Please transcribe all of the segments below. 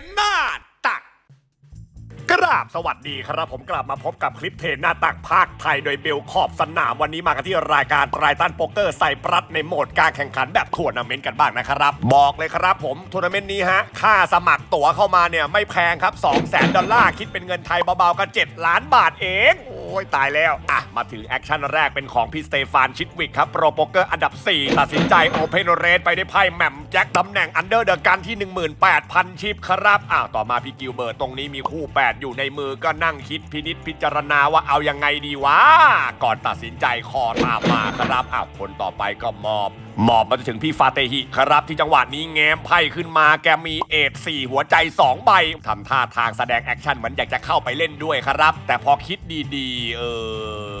นหน้าตัก กราบสวัสดีครับผมกลับมาพบกับคลิปเทนหน้าตักภาคไทยโดยเบลขอบสนามวันนี้มากันที่รายการไตรตันโป๊กเกอร์ใส่ปรัดในโหมดการแข่งขันแบบทัวร์นาเมนต์กันบ้างนะครับ บอกเลยครับผมทัวร์นาเมนต์นี้ฮะ ค่าสมัครตั๋วเข้ามาเนี่ยไม่แพงครับ 2 0 0 0 0 0 ดอลลาร์คิดเป็นเงินไทยเบาๆก็7ล้านบาทเอง โอ้ยตายแล้ว อะ มาถึงแอคชั่นแรกเป็นของพี่สเตฟานชิดวิกครับ โปรโปเกอร์อันดับ 4 ตัดสินใจโอเพนเรสไปได้ไพ่แหม่มแจ็คตำแหน่งอันเดอร์เดอะกันที่ 18,000 ชิปครับอ้าวต่อมาพี่กิลเบิร์ตตรงนี้มีคู่ 8 อยู่ในมือก็นั่งคิดพินิษพิจารณาว่าเอายังไงดีวะก่อนตัดสินใจคอตามมาครับอ้าวคนต่อไปก็มอบ มอบมาจนถึงพี่ฟาเตฮิครับที่จังหวะนี้แง้มไพ่ขึ้นมาแกมีเอท4หัวใจ 2 ใบทำท่าทางแสดงแอคชั่นเหมือนอยากจะเข้าไปเล่นด้วยครับ แต่พอคิดดีๆ เอ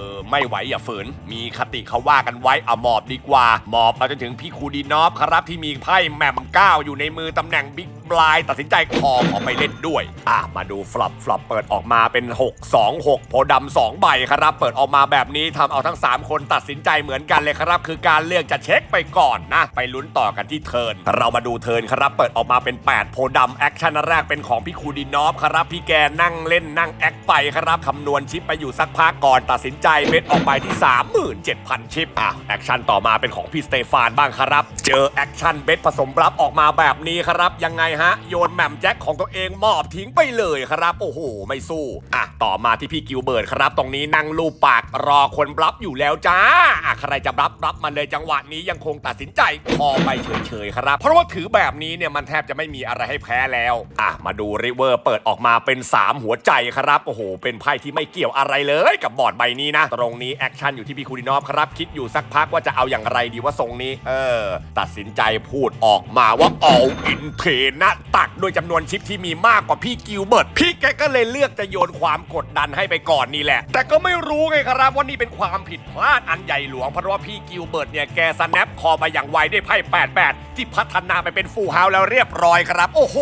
อ ไม่ไหวอย่าฝืน มีคติเขาว่ากันไว้เอาหมอบดีกว่า หมอบมาจนถึงพี่คูดีนอฟครับที่มีไพ่แหม่มก้าอยู่ในมือตำแหน่งบิ๊ก บลายตัดสินใจคอขอไปเล่นด้วย อะมาดูฟลอปฟลอปเปิดออกมาเป็น 6 2 6 โพดำ2ใบครับ เปิดออกมาแบบนี้ทำเอาทั้ง 3 คนตัดสินใจเหมือนกันเลยครับ คือการเลือกจะเช็คไปก่อนนะ ไปลุ้นต่อกันที่เทิร์นเรามาดูเทิร์นครับเปิดออกมาเป็น 8 โพดำแอคชั่นแรกเป็นของพี่คูดีนอฟครับพี่แกนั่งเล่นนั่งแอคไปครับคำนวณชิปไปอยู่สักพักก่อนตัดสินใจเม็ดออกไปที่ 37,000 ชิปอะแอคชั่นต่อมาเป็นของพี่สเตฟานบ้างครับ เจอแอคชั่นเบ็ดผสมรับออกมาแบบนี้ครับยังไงฮะ โยนแหม่มแจ็คของตัวเองมอบทิ้งไปเลยครับ โอ้โห ไม่สู้ อะ ต่อมาที่พี่กิวเบิร์ดครับ ตรงนี้นั่งลูบปากรอคนรับอยู่แล้วจ้า อะ ใครจะรับรับมาเลยจังหวะนี้ยังคงตัดสินใจคอไปเฉยๆครับ เพราะว่าถือแบบนี้เนี่ยมันแทบจะไม่มีอะไรให้แพ้แล้ว อะ มาดูริเวอร์เปิดออกมาเป็น 3 หัวใจครับ โอ้โห เป็นไพ่ที่ไม่เกี่ยวอะไรเลยกับบอร์ดใบนี้นะ ตรงนี้แอคชั่นอยู่ที่พี่คูดินอฟครับ คิดอยู่สักพักว่าจะเอาอย่างไรดีว่าทรงนี้ เออ ตัดสินใจพูดออกมาว่า all in เทนะตักด้วยจำนวนชิปที่มีมากกว่าพี่กิลเบิร์ตพี่แกก็เลยเลือกจะโยนความกดดันให้ไปก่อนนี่แหละ แต่ก็ไม่รู้ไงครับว่านี่เป็นความผิดพลาดอันใหญ่หลวงเพราะว่าพี่กิลเบิร์ตเนี่ยแกสแนปคอมาอย่างไวด้วยไพ่88 ที่พัฒนาไปเป็นฟูลเฮาส์แล้วเรียบร้อยครับ โอ้โห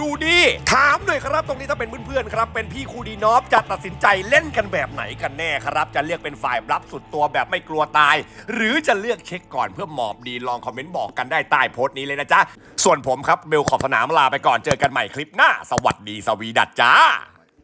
ดูดิถามหน่อยครับ ตรงนี้ถ้าเป็นเพื่อนๆครับ เป็นพี่คูดีนอฟจะตัดสินใจเล่นกันแบบไหนกันแน่ครับ จะเลือกเป็นฝ่ายรับสุดตัวแบบไม่กลัวตาย หรือจะเลือกเช็คก่อนเพื่อหมอบดีลองคอมเมนต์บอกกันได้ใต้โพสต์นี้เลยนะจ๊ะส่วนผมครับเบลขอบสนามลาไปก่อนเจอกันใหม่คลิปหน้า สวัสดีสวีดัตจ้า